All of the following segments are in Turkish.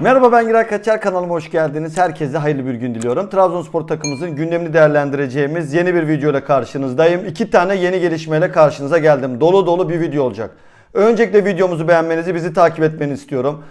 Merhaba ben Giray Kaçar kanalıma hoş geldiniz. Herkese hayırlı bir gün diliyorum. Trabzonspor takımımızın gündemini değerlendireceğimiz yeni bir video ile karşınızdayım. İki tane yeni gelişmeyle karşınıza geldim. Dolu dolu bir video olacak. Öncelikle videomuzu beğenmenizi, bizi takip etmeni istiyorum.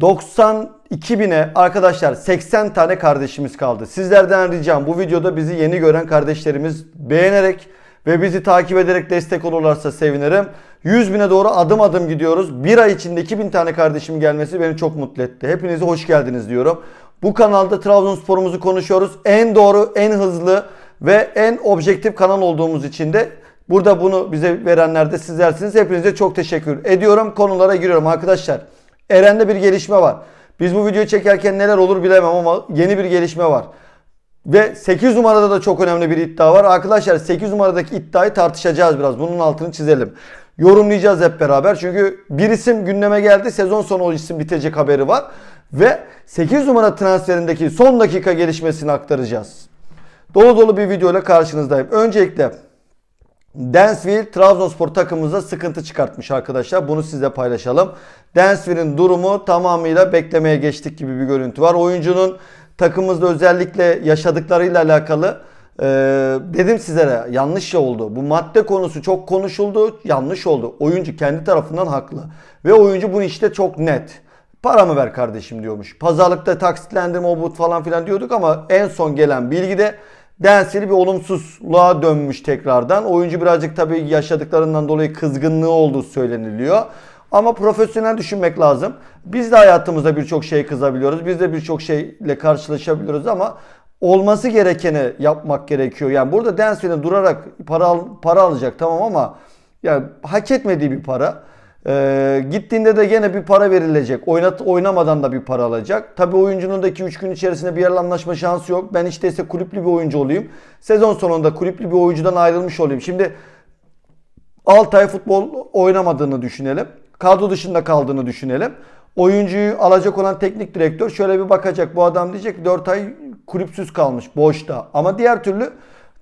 92 bine arkadaşlar 80 tane kardeşimiz kaldı. Sizlerden ricam bu videoda bizi yeni gören kardeşlerimiz beğenerek ve bizi takip ederek destek olurlarsa sevinirim. 100 bine doğru adım adım gidiyoruz. Bir ay içinde 2000 tane kardeşim gelmesi beni çok mutlu etti. Hepinize hoş geldiniz diyorum. Bu kanalda Trabzonspor'umuzu konuşuyoruz. En doğru, en hızlı ve en objektif kanal olduğumuz için de burada bunu bize verenler de sizlersiniz. Hepinize çok teşekkür ediyorum. Konulara giriyorum arkadaşlar. Eren'de bir gelişme var. Biz bu videoyu çekerken neler olur bilemem ama yeni bir gelişme var. Ve 8 numarada da çok önemli bir iddia var. Arkadaşlar 8 numaradaki iddiayı tartışacağız biraz. Bunun altını çizelim. Yorumlayacağız hep beraber. Çünkü bir isim gündeme geldi. Sezon sonu o isim bitecek haberi var. Ve 8 numara transferindeki son dakika gelişmesini aktaracağız. Dolu dolu bir video ile karşınızdayım. Öncelikle Dansville Trabzonspor takımımıza sıkıntı çıkartmış arkadaşlar. Bunu sizle paylaşalım. Dansville'in durumu tamamıyla beklemeye geçtik gibi bir görüntü var. Oyuncunun takımımızda özellikle yaşadıklarıyla alakalı e, dedim sizlere yanlış oldu. Bu madde konusu çok konuşuldu. Yanlış oldu. Oyuncu kendi tarafından haklı. Ve oyuncu bunu işte çok net. Paramı ver kardeşim diyormuş. Pazarlıkta taksitlendirme o bu falan filan diyorduk ama en son gelen bilgide Densili bir olumsuzluğa dönmüş tekrardan. Oyuncu birazcık tabii yaşadıklarından dolayı kızgınlığı olduğu söyleniliyor. Ama profesyonel düşünmek lazım. Biz de hayatımızda birçok şey kızabiliyoruz. Biz de birçok şeyle karşılaşabiliyoruz ama olması gerekeni yapmak gerekiyor. Yani burada Densville'in durarak para al- para alacak tamam ama yani hak etmediği bir para. Ee, gittiğinde de gene bir para verilecek. Oynat, oynamadan da bir para alacak. Tabii oyuncunun da 2-3 gün içerisinde bir yerle anlaşma şansı yok. Ben işte ise kulüplü bir oyuncu olayım. Sezon sonunda kulüplü bir oyuncudan ayrılmış olayım. Şimdi 6 ay futbol oynamadığını düşünelim. Kadro dışında kaldığını düşünelim. Oyuncuyu alacak olan teknik direktör şöyle bir bakacak. Bu adam diyecek ki 4 ay kulüpsüz kalmış boşta. Ama diğer türlü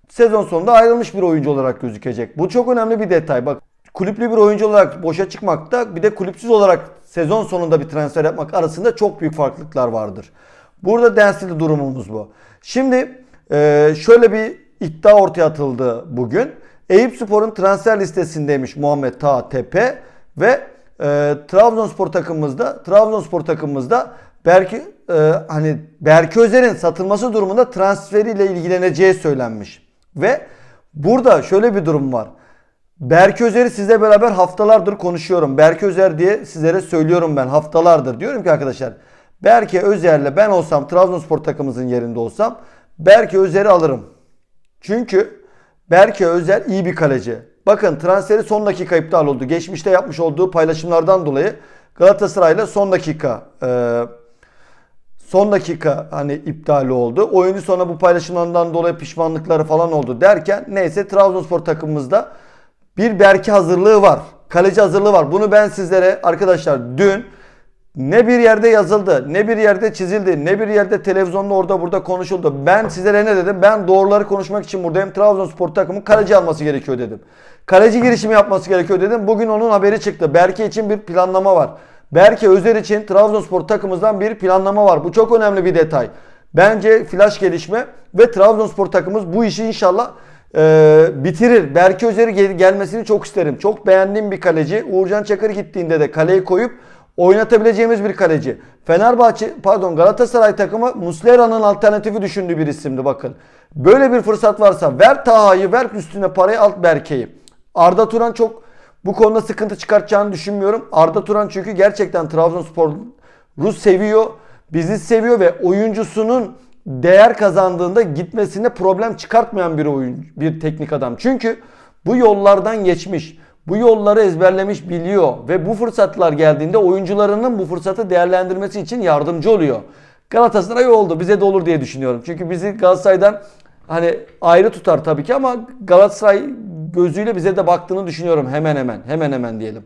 sezon sonunda ayrılmış bir oyuncu olarak gözükecek. Bu çok önemli bir detay. Bak kulüplü bir oyuncu olarak boşa çıkmakta bir de kulüpsüz olarak sezon sonunda bir transfer yapmak arasında çok büyük farklılıklar vardır. Burada Densil'de durumumuz bu. Şimdi e, şöyle bir iddia ortaya atıldı bugün. Eyüp Spor'un transfer listesindeymiş Muhammed Taha Tepe ve e, Trabzonspor takımımızda Trabzonspor takımımızda Berke e, hani Berke Özer'in satılması durumunda transferiyle ilgileneceği söylenmiş. Ve burada şöyle bir durum var. Berke Özer'i sizle beraber haftalardır konuşuyorum. Berke Özer diye sizlere söylüyorum ben haftalardır. Diyorum ki arkadaşlar Berke Özer'le ben olsam Trabzonspor takımımızın yerinde olsam Berke Özer'i alırım. Çünkü Berke Özer iyi bir kaleci. Bakın transferi son dakika iptal oldu. Geçmişte yapmış olduğu paylaşımlardan dolayı Galatasaray'la son dakika e, son dakika hani iptal oldu. Oyuncu sonra bu paylaşımlarından dolayı pişmanlıkları falan oldu derken neyse Trabzonspor takımımızda bir Berke hazırlığı var. Kaleci hazırlığı var. Bunu ben sizlere arkadaşlar dün ne bir yerde yazıldı, ne bir yerde çizildi, ne bir yerde televizyonda orada burada konuşuldu. Ben sizlere ne dedim? Ben doğruları konuşmak için buradayım. Trabzonspor takımı kaleci alması gerekiyor dedim. Kaleci girişimi yapması gerekiyor dedim. Bugün onun haberi çıktı. Berke için bir planlama var. Berke Özer için Trabzonspor takımımızdan bir planlama var. Bu çok önemli bir detay. Bence flash gelişme ve Trabzonspor takımımız bu işi inşallah e, bitirir. Berke Özer'i gel- gelmesini çok isterim. Çok beğendiğim bir kaleci. Uğurcan Çakır gittiğinde de kaleyi koyup oynatabileceğimiz bir kaleci. Fenerbahçe pardon Galatasaray takımı Muslera'nın alternatifi düşündüğü bir isimdi bakın. Böyle bir fırsat varsa ver Taha'yı ver üstüne parayı alt Berke'yi. Arda Turan çok bu konuda sıkıntı çıkartacağını düşünmüyorum. Arda Turan çünkü gerçekten Trabzonspor Rus seviyor. Bizi seviyor ve oyuncusunun değer kazandığında gitmesine problem çıkartmayan bir oyun, bir teknik adam. Çünkü bu yollardan geçmiş. Bu yolları ezberlemiş biliyor ve bu fırsatlar geldiğinde oyuncularının bu fırsatı değerlendirmesi için yardımcı oluyor. Galatasaray oldu bize de olur diye düşünüyorum. Çünkü bizi Galatasaray'dan hani ayrı tutar tabii ki ama Galatasaray gözüyle bize de baktığını düşünüyorum hemen hemen hemen hemen diyelim.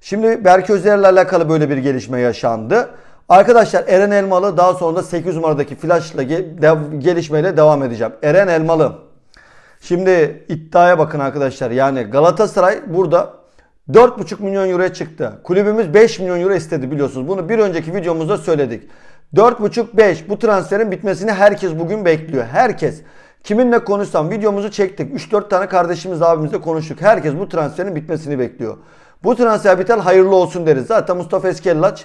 Şimdi Berke Özer'le alakalı böyle bir gelişme yaşandı. Arkadaşlar Eren Elmalı daha sonra da 8 numaradaki flashla gelişmeyle devam edeceğim. Eren Elmalı. Şimdi iddiaya bakın arkadaşlar. Yani Galatasaray burada 4,5 milyon euroya çıktı. Kulübümüz 5 milyon euro istedi biliyorsunuz. Bunu bir önceki videomuzda söyledik. 4,5-5 bu transferin bitmesini herkes bugün bekliyor. Herkes. Kiminle konuşsam videomuzu çektik. 3-4 tane kardeşimiz abimizle konuştuk. Herkes bu transferin bitmesini bekliyor. Bu transfer biter hayırlı olsun deriz. Zaten Mustafa Eskellaç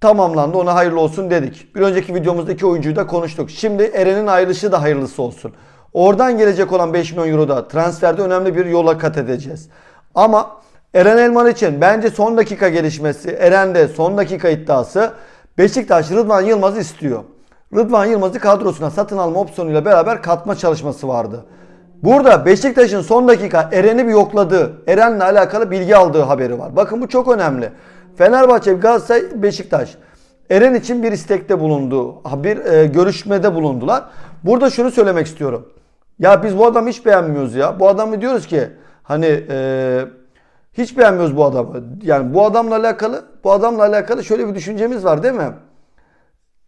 tamamlandı ona hayırlı olsun dedik. Bir önceki videomuzda iki oyuncuyu da konuştuk. Şimdi Eren'in ayrılışı da hayırlısı olsun. Oradan gelecek olan 5 milyon euro da transferde önemli bir yola kat edeceğiz. Ama Eren Elman için bence son dakika gelişmesi, Eren'de son dakika iddiası Beşiktaş Rıdvan Yılmaz'ı istiyor. Rıdvan Yılmaz'ı kadrosuna satın alma opsiyonuyla beraber katma çalışması vardı. Burada Beşiktaş'ın son dakika Eren'i bir yokladığı, Eren'le alakalı bilgi aldığı haberi var. Bakın bu çok önemli. Fenerbahçe, Galatasaray, Beşiktaş. Eren için bir istekte bulundu. Bir e, görüşmede bulundular. Burada şunu söylemek istiyorum. Ya biz bu adamı hiç beğenmiyoruz ya. Bu adamı diyoruz ki hani e, hiç beğenmiyoruz bu adamı. Yani bu adamla alakalı bu adamla alakalı şöyle bir düşüncemiz var değil mi?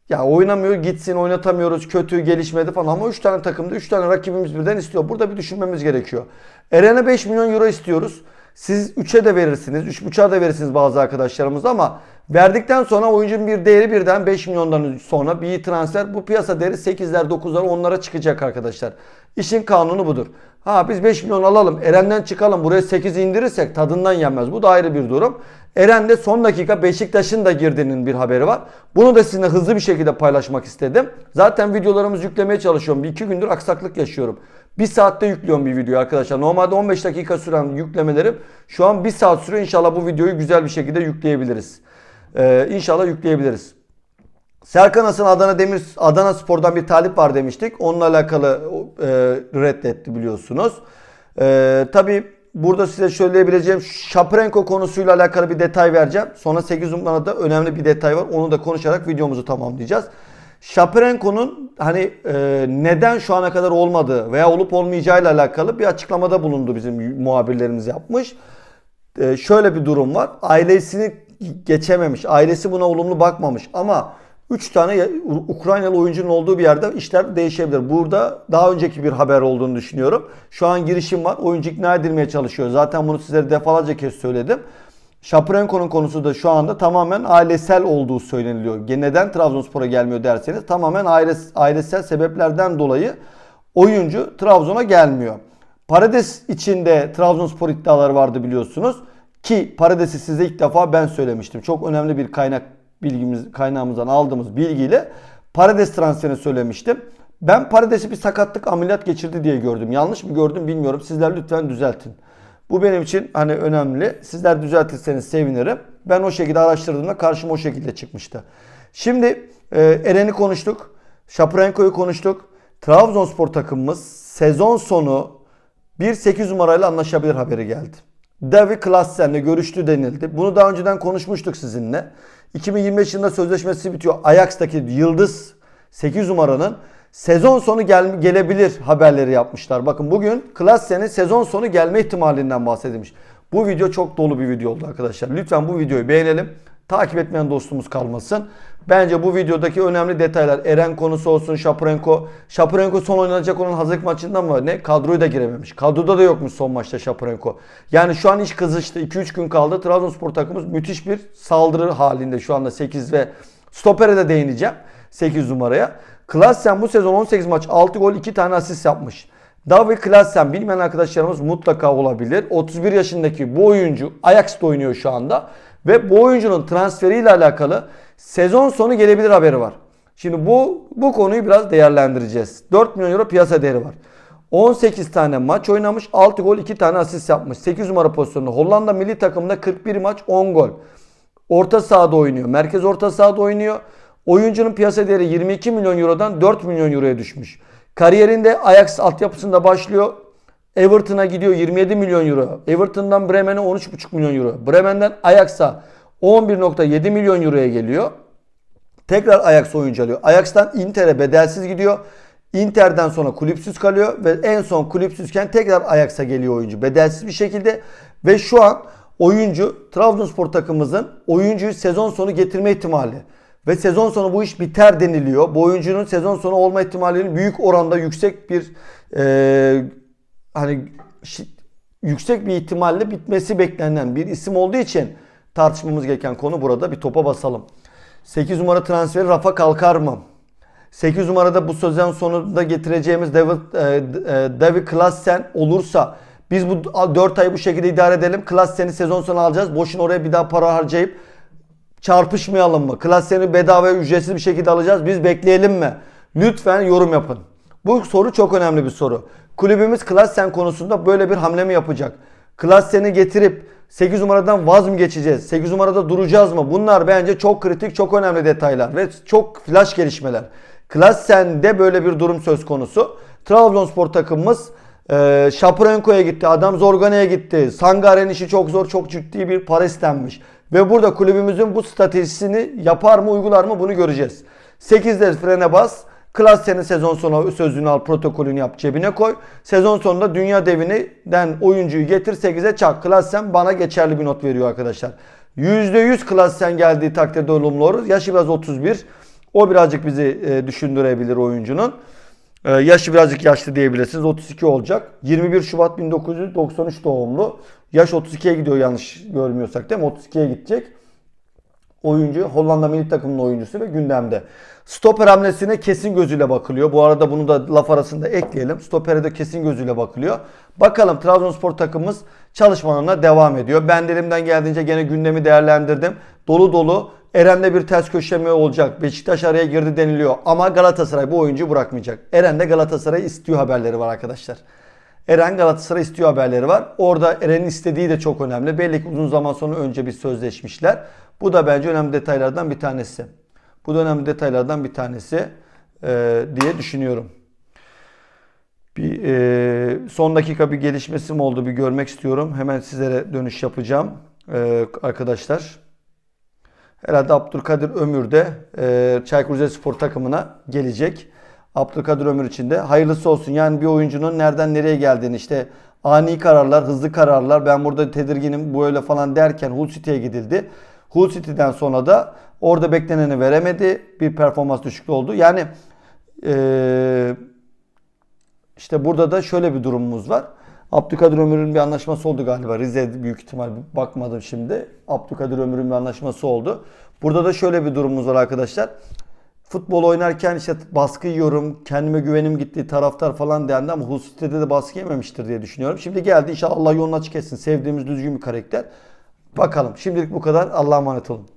Ya oynamıyor gitsin oynatamıyoruz kötü gelişmedi falan ama 3 tane takımda 3 tane rakibimiz birden istiyor. Burada bir düşünmemiz gerekiyor. Eren'e 5 milyon euro istiyoruz. Siz 3'e de verirsiniz, 3.5'a da verirsiniz bazı arkadaşlarımız ama verdikten sonra oyuncunun bir değeri birden 5 milyondan sonra bir transfer bu piyasa değeri 8'ler 9'lar 10'lara çıkacak arkadaşlar. İşin kanunu budur. Ha biz 5 milyon alalım, Eren'den çıkalım, buraya 8 indirirsek tadından yenmez. Bu da ayrı bir durum. Eren'de son dakika Beşiktaş'ın da girdiğinin bir haberi var. Bunu da sizinle hızlı bir şekilde paylaşmak istedim. Zaten videolarımızı yüklemeye çalışıyorum. Bir iki gündür aksaklık yaşıyorum. Bir saatte yüklüyorum bir video arkadaşlar. Normalde 15 dakika süren yüklemelerim şu an bir saat sürüyor. İnşallah bu videoyu güzel bir şekilde yükleyebiliriz. Ee, inşallah yükleyebiliriz. Serkan Hasan Adana Demir Adana Spor'dan bir talip var demiştik. Onunla alakalı e, reddetti biliyorsunuz. E, Tabi burada size söyleyebileceğim Şaprenko konusuyla alakalı bir detay vereceğim. Sonra 8 numarada önemli bir detay var. Onu da konuşarak videomuzu tamamlayacağız. Şaprenko'nun hani e, neden şu ana kadar olmadığı veya olup olmayacağıyla alakalı bir açıklamada bulundu bizim muhabirlerimiz yapmış. E, şöyle bir durum var. Ailesini geçememiş. Ailesi buna olumlu bakmamış ama 3 tane Ukraynalı oyuncunun olduğu bir yerde işler değişebilir. Burada daha önceki bir haber olduğunu düşünüyorum. Şu an girişim var. Oyuncu ikna edilmeye çalışıyor. Zaten bunu sizlere defalarca kez söyledim. Şaprenko'nun konusu da şu anda tamamen ailesel olduğu söyleniliyor. Neden Trabzonspor'a gelmiyor derseniz tamamen aile, ailesel sebeplerden dolayı oyuncu Trabzon'a gelmiyor. Parades içinde Trabzonspor iddiaları vardı biliyorsunuz. Ki Parades'i size ilk defa ben söylemiştim. Çok önemli bir kaynak bilgimiz kaynağımızdan aldığımız bilgiyle Parades transferini söylemiştim. Ben Parades'i bir sakatlık ameliyat geçirdi diye gördüm. Yanlış mı gördüm bilmiyorum. Sizler lütfen düzeltin. Bu benim için hani önemli. Sizler düzeltirseniz sevinirim. Ben o şekilde araştırdığımda karşıma o şekilde çıkmıştı. Şimdi e, Eren'i konuştuk. Şaprenko'yu konuştuk. Trabzonspor takımımız sezon sonu 1-8 numarayla anlaşabilir haberi geldi. Davi Klassen'le görüştü denildi. Bunu daha önceden konuşmuştuk sizinle. 2025 yılında sözleşmesi bitiyor. Ajax'taki Yıldız 8 numaranın sezon sonu gel gelebilir haberleri yapmışlar. Bakın bugün Klassen'in sezon sonu gelme ihtimalinden bahsedilmiş. Bu video çok dolu bir video oldu arkadaşlar. Lütfen bu videoyu beğenelim. Takip etmeyen dostumuz kalmasın. Bence bu videodaki önemli detaylar Eren konusu olsun Şapurenko. Şapurenko son oynanacak olan hazırlık maçında mı ne? Kadroyu da girememiş. Kadroda da yokmuş son maçta Şapurenko. Yani şu an iş kızıştı. 2-3 gün kaldı. Trabzonspor takımımız müthiş bir saldırı halinde şu anda 8 ve stopere de değineceğim. 8 numaraya. Klassen bu sezon 18 maç 6 gol 2 tane asist yapmış. Davi Klassen bilmeyen arkadaşlarımız mutlaka olabilir. 31 yaşındaki bu oyuncu Ajax'ta oynuyor şu anda. Ve bu oyuncunun transferiyle alakalı sezon sonu gelebilir haberi var. Şimdi bu bu konuyu biraz değerlendireceğiz. 4 milyon euro piyasa değeri var. 18 tane maç oynamış. 6 gol 2 tane asist yapmış. 8 numara pozisyonunda. Hollanda milli takımında 41 maç 10 gol. Orta sahada oynuyor. Merkez orta sahada oynuyor. Oyuncunun piyasa değeri 22 milyon eurodan 4 milyon euroya düşmüş. Kariyerinde Ajax altyapısında başlıyor. Everton'a gidiyor 27 milyon euro. Everton'dan Bremen'e 13,5 milyon euro. Bremen'den Ajax'a 11.7 milyon euroya geliyor. Tekrar Ajax oyuncu alıyor. Ajax'tan Inter'e bedelsiz gidiyor. Inter'den sonra kulüpsüz kalıyor ve en son kulüpsüzken tekrar Ajax'a geliyor oyuncu bedelsiz bir şekilde ve şu an oyuncu Trabzonspor takımımızın oyuncuyu sezon sonu getirme ihtimali ve sezon sonu bu iş biter deniliyor. Bu oyuncunun sezon sonu olma ihtimalinin büyük oranda yüksek bir e, hani yüksek bir ihtimalle bitmesi beklenen bir isim olduğu için tartışmamız gereken konu burada. Bir topa basalım. 8 numara transferi rafa kalkar mı? 8 numarada bu sezon sonunda getireceğimiz David, e, e, David Klassen olursa biz bu 4 ay bu şekilde idare edelim. Klassen'i sezon sonu alacağız. Boşuna oraya bir daha para harcayıp çarpışmayalım mı? Klassen'i bedava ücretsiz bir şekilde alacağız. Biz bekleyelim mi? Lütfen yorum yapın. Bu soru çok önemli bir soru. Kulübümüz Klassen konusunda böyle bir hamle mi yapacak? Klassen'i getirip 8 numaradan vaz mı geçeceğiz? 8 numarada duracağız mı? Bunlar bence çok kritik, çok önemli detaylar ve çok flash gelişmeler. Klassen'de böyle bir durum söz konusu. Trabzonspor takımımız e, gitti, Adam Zorgan'a gitti. Sangar'ın işi çok zor, çok ciddi bir para istenmiş. Ve burada kulübümüzün bu stratejisini yapar mı, uygular mı bunu göreceğiz. 8'de frene bas. Klassen'in sezon sonu sözünü al, protokolünü yap, cebine koy. Sezon sonunda dünya devinden oyuncuyu getir 8'e çak. Klassen bana geçerli bir not veriyor arkadaşlar. %100 Klassen geldiği takdirde olumlu olur. Yaşı biraz 31. O birazcık bizi e, düşündürebilir oyuncunun. E, yaşı birazcık yaşlı diyebilirsiniz. 32 olacak. 21 Şubat 1993 doğumlu. Yaş 32'ye gidiyor yanlış görmüyorsak değil mi? 32'ye gidecek. Oyuncu Hollanda milli takımının oyuncusu ve gündemde. Stoper hamlesine kesin gözüyle bakılıyor. Bu arada bunu da laf arasında ekleyelim. Stopere de kesin gözüyle bakılıyor. Bakalım Trabzonspor takımımız çalışmalarına devam ediyor. Ben de elimden geldiğince gene gündemi değerlendirdim. Dolu dolu Eren'de bir ters köşeme olacak. Beşiktaş araya girdi deniliyor. Ama Galatasaray bu oyuncuyu bırakmayacak. Eren de Galatasaray istiyor haberleri var arkadaşlar. Eren Galatasaray istiyor haberleri var. Orada Eren'in istediği de çok önemli. Belli ki uzun zaman sonra önce bir sözleşmişler. Bu da bence önemli detaylardan bir tanesi. Bu da önemli detaylardan bir tanesi e, diye düşünüyorum. Bir e, son dakika bir gelişmesi mi oldu bir görmek istiyorum. Hemen sizlere dönüş yapacağım e, arkadaşlar. Herhalde Abdülkadir Ömür de e, Çaykur Rizespor takımına gelecek. Abdülkadir Ömür için de hayırlısı olsun. Yani bir oyuncunun nereden nereye geldiğini işte ani kararlar, hızlı kararlar. Ben burada tedirginim böyle falan derken Hull City'ye gidildi. Hull City'den sonra da orada bekleneni veremedi. Bir performans düşüklüğü oldu. Yani e, işte burada da şöyle bir durumumuz var. Abdülkadir Ömür'ün bir anlaşması oldu galiba. Rize büyük ihtimal bakmadım şimdi. Abdülkadir Ömür'ün bir anlaşması oldu. Burada da şöyle bir durumumuz var arkadaşlar. Futbol oynarken işte baskı yiyorum, kendime güvenim gitti, taraftar falan dendi ama Hull City'de de baskı yememiştir diye düşünüyorum. Şimdi geldi inşallah Allah yolunu açık etsin. Sevdiğimiz düzgün bir karakter. Bakalım. Şimdilik bu kadar. Allah'a emanet olun.